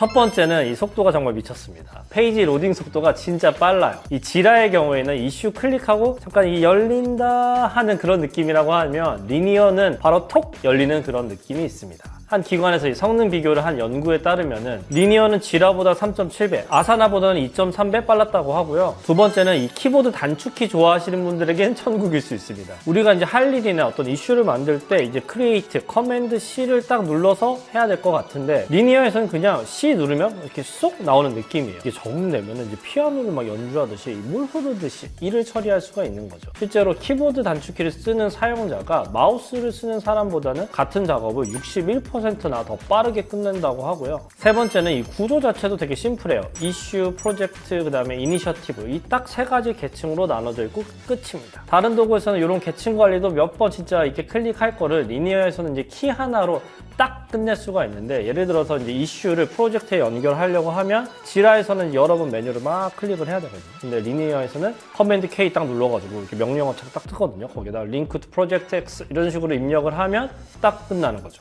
첫 번째는 이 속도가 정말 미쳤습니다. 페이지 로딩 속도가 진짜 빨라요. 이 지라의 경우에는 이슈 클릭하고 잠깐 이 열린다 하는 그런 느낌이라고 하면 리니어는 바로 톡 열리는 그런 느낌이 있습니다. 한 기관에서 이 성능 비교를 한 연구에 따르면은 리니어는 지라보다 3.7배, 아사나보다는 2.3배 빨랐다고 하고요. 두 번째는 이 키보드 단축키 좋아하시는 분들에겐 천국일 수 있습니다. 우리가 이제 할 일이나 어떤 이슈를 만들 때 이제 크리에이트, 커맨드 C를 딱 눌러서 해야 될 것 같은데 리니어에서는 그냥 C 누르면 이렇게 쏙 나오는 느낌이에요. 이게 적응 되면은 이제 피아노를 막 연주하듯이 물 흐르듯이 일을 처리할 수가 있는 거죠. 실제로 키보드 단축키를 쓰는 사용자가 마우스를 쓰는 사람보다는 같은 작업을 61%나 더 빠르게 끝낸다고 하고요. 세 번째는 이 구조 자체도 되게 심플해요. 이슈, 프로젝트, 그 다음에 이니셔티브 이 딱 세 가지 계층으로 나눠져 있고 끝입니다. 다른 도구에서는 이런 계층 관리도 몇 번 진짜 이렇게 클릭할 거를 리니어에서는 이제 키 하나로 딱 끝낼 수가 있는데 예를 들어서 이제 이슈를 프로젝트에 연결하려고 하면 지라에서는 여러 번 메뉴를 막 클릭을 해야 되거든요. 근데 리니어에서는 커맨드 K 딱 눌러가지고 이렇게 명령어창 딱 뜨거든요. 거기다 링크 투 프로젝트 X 이런 식으로 입력을 하면 딱 끝나는 거죠.